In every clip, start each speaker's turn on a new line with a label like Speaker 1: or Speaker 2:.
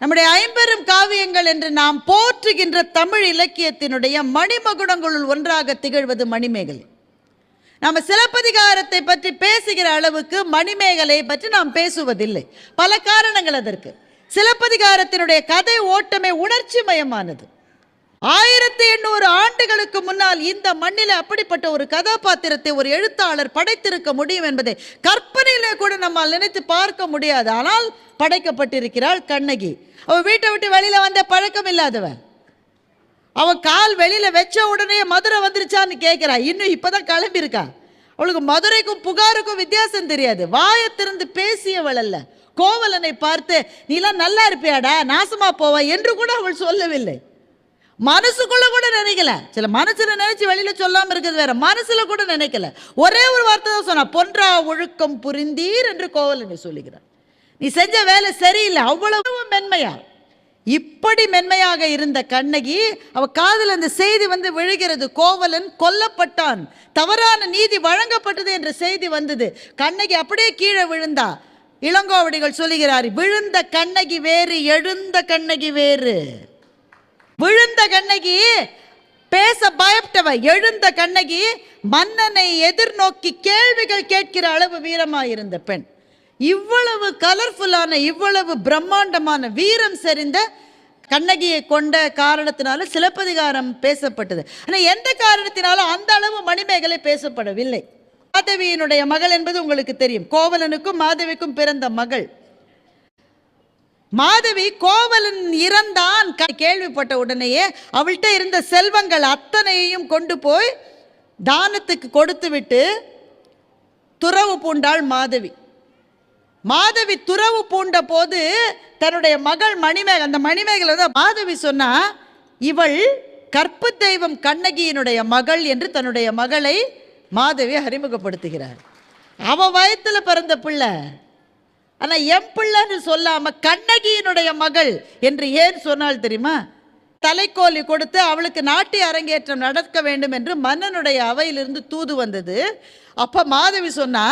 Speaker 1: நம்முடைய ஐம்பெரும் காவியங்கள் என்று நாம் போற்றுகின்ற தமிழ் இலக்கியத்தினுடைய மணிமகுடங்களுள் ஒன்றாக திகழ்வது மணிமேகலை. நாம் சிலப்பதிகாரத்தை பற்றி பேசுகிற அளவுக்கு மணிமேகலை பற்றி நாம் பேசுவதில்லை. பல காரணங்கள் அதற்கு. சிலப்பதிகாரத்தினுடைய கதை ஓட்டமே உணர்ச்சி மயமானது ஆயிரத்தி எண்ணூறு ஆண்டுகளுக்கு முன்னால் இந்த மண்ணில் அப்படிப்பட்ட ஒரு கதாபாத்திரத்தை ஒரு எழுத்தாளர் படைத்திருக்க முடியும் என்பதை கற்பனையிலே கூட நம்மால் நினைத்து பார்க்க முடியாது. ஆனால் படைக்கப்பட்டிருக்கிறாள் கண்ணகி. அவள் வீட்டை விட்டு வெளியில் வந்த பழக்கம் இல்லாதவன் அவன் கால் வெளியில் வச்ச உடனே மதுரை வந்துருச்சான்னு கேட்குறா இன்னும் இப்போ தான் கிளம்பியிருக்கா. அவளுக்கு மதுரைக்கும் புகாருக்கும் வித்தியாசம் தெரியாது. வாயை திறந்து பேசியவள் அல்ல. கோவலனை பார்த்து நீலாம் நல்லா இருப்பியாடா? நாசமாக போவா? என்று கூட அவள் சொல்லவில்லை. மனசுக்குள்ள கூட நினைக்கல. சில மனசுல நினைச்சு வெளியில சொல்லாம இருக்கிறது வேற. மனசுல கூட நினைக்கல. ஒரே ஒரு வார்த்தை தான் சொன்னா பொன்றா ஒழுக்கம் புரிந்தீர் என்று கோவலனை சொல்லுகிறார். நீ செஞ்ச வேலை சரியில்லை. அவ்வளவு மென்மையா. இப்படி மென்மையாக இருந்த கண்ணகி அவ காதில் அந்த செய்தி வந்து விழுகிறது. கோவலன் கொல்லப்பட்டான். தவறான நீதி வழங்கப்பட்டது என்ற செய்தி வந்தது. கண்ணகி அப்படியே கீழே விழுந்தா. இளங்கோவடிகள் சொல்லுகிறார் விழுந்த கண்ணகி வேறு எழுந்த கண்ணகி வேறு. விழுந்த கண்ணகி பேச பயப்பட்டவ எழுந்த கண்ணகி மன்னனை எதிர்நோக்கி கேள்விகள் கேட்கிற அளவு வீரமாயிருந்த பெண். இவ்வளவு கலர்ஃபுல்லான இவ்வளவு பிரம்மாண்டமான வீரம் செறிந்த கண்ணகியை கொண்ட காரணத்தினால சிலப்பதிகாரம் பேசப்பட்டது. ஆனால் எந்த காரணத்தினாலும் அந்த அளவு மணிமேகலை பேசப்படவில்லை. மாதவியினுடைய மகள் என்பது உங்களுக்கு தெரியும். கோவலனுக்கும் மாதவிக்கும் பிறந்த மகள். மாதவி கோவலன் இறந்தான். கேள்விப்பட்ட உடனேயே அவள்கிட்ட இருந்த செல்வங்கள் அத்தனையையும் கொண்டு போய் தானத்துக்கு கொடுத்து விட்டு துறவு பூண்டாள் மாதவி. மாதவி துறவு பூண்ட போது தன்னுடைய மகள் மணிமேக அந்த மணிமேகலை தான் மாதவி சொன்னா இவள் கற்பு தெய்வம் கண்ணகியினுடைய மகள் என்று தன்னுடைய மகளை மாதவி அறிமுகப்படுத்துகிறார். அவ வயத்துல பிறந்த பிள்ளை. ஆனா என் பிள்ளைன்னு சொல்லாம கண்ணகியினுடைய மகள் என்று ஏன் சொன்னால் தெரியுமா? தலைக்கோலி கொடுத்து அவளுக்கு நாட்டிய அரங்கேற்றம் நடக்க வேண்டும் என்று மன்னனுடைய அவையிலிருந்து தூது வந்தது. அப்ப மாதவி சொன்னா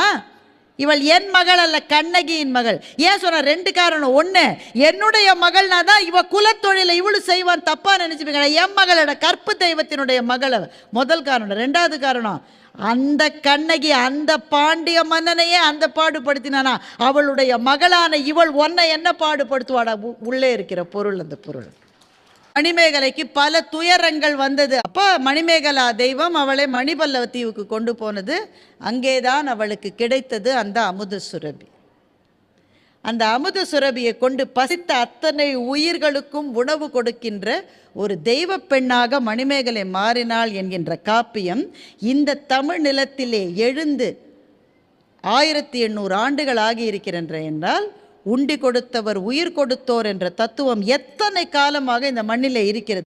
Speaker 1: இவள் என் மகள் அல்ல கண்ணகியின் மகள். ஏன் சொன்ன ரெண்டு காரணம். ஒன்று என்னுடைய மகள்னா தான் இவ குலத்தொழிலை இவளு செய்வான் தப்பா நினைச்சுப்பீங்க என் மகளோட கற்பு தெய்வத்தினுடைய மகள் முதல் காரணம். ரெண்டாவது காரணம் அந்த கண்ணகி அந்த பாண்டிய மன்னனையே அந்த பாடுபடுத்தினானா? அவளுடைய மகளான இவள் ஒன்றை என்ன பாடுபடுத்துவாடா? உ- உள்ளே இருக்கிற பொருள் அந்த பொருள். மணிமேகலைக்கு பல துயரங்கள் வந்தது. அப்போ மணிமேகலா தெய்வம் அவளை மணிபல்லவ தீவுக்கு கொண்டு போனது. அங்கேதான் அவளுக்கு கிடைத்தது அந்த அமுத சுரபி. அந்த அமுத சுரபியை கொண்டு பசித்த அத்தனை உயிர்களுக்கும் உணவு கொடுக்கின்ற ஒரு தெய்வ பெண்ணாக மணிமேகலை மாறினாள் என்கின்ற காப்பியம் இந்த தமிழ் நிலத்திலே எழுந்து ஆயிரத்தி எண்ணூறு ஆண்டுகள் ஆகியிருக்கிறன்ற என்றால் உண்டி கொடுத்தவர் உயிர் கொடுத்தோர் என்ற தத்துவம் எத்தனை காலமாக இந்த மண்ணிலே இருக்கிறது?